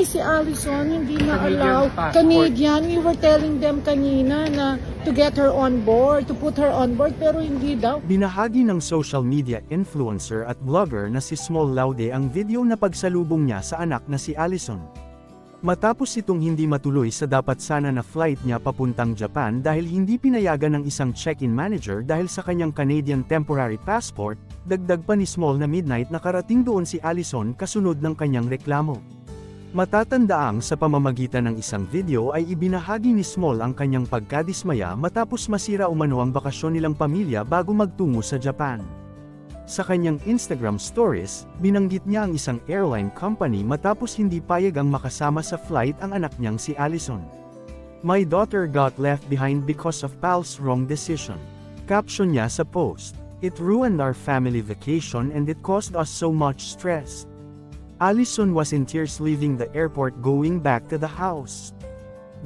Si Allison hindi na Canadian allow passport. Canadian. We were telling them kanina na to get her on board, to put her on board, pero hindi daw. Binahagi ng social media influencer at vlogger na si Small Laude ang video na pagsalubong niya sa anak na si Allison. Matapos itong hindi matuloy sa dapat sana na flight niya papuntang Japan dahil hindi pinayagan ng isang check-in manager dahil sa kanyang Canadian temporary passport, dagdag pa ni Small na midnight nakarating doon si Allison kasunod ng kanyang reklamo. Matatandaang sa pamamagitan ng isang video ay ibinahagi ni Small ang kanyang pagkadismaya matapos masira umano ang bakasyon nilang pamilya bago magtungo sa Japan. Sa kanyang Instagram stories, binanggit niya ang isang airline company matapos hindi payag ang makasama sa flight ang anak niyang si Allison. My daughter got left behind because of Pal's wrong decision. Caption niya sa post, It ruined our family vacation and it caused us so much stress. Allison was in tears leaving the airport going back to the house.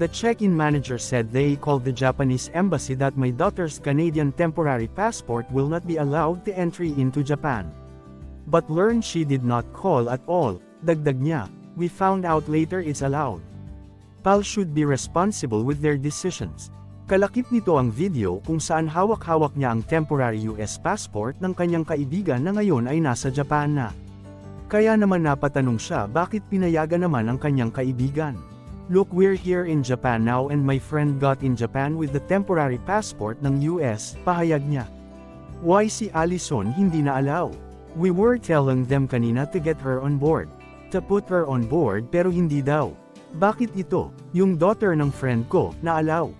The check-in manager said they called the Japanese embassy that my daughter's Canadian temporary passport will not be allowed to entry into Japan. But learned she did not call at all, dagdag niya, we found out later it's allowed. PAL should be responsible with their decisions. Kalakip nito ang video kung saan hawak-hawak niya ang temporary US passport ng kanyang kaibigan na ngayon ay nasa Japan na. Kaya naman napatanong siya bakit pinayagan naman ang kanyang kaibigan. Look we're here in Japan now and my friend got in Japan with the temporary passport ng US, pahayag niya. Why si Allison hindi na allow? We were telling them kanina to get her on board. To put her on board pero hindi daw. Bakit ito? Yung daughter ng friend ko, na allow.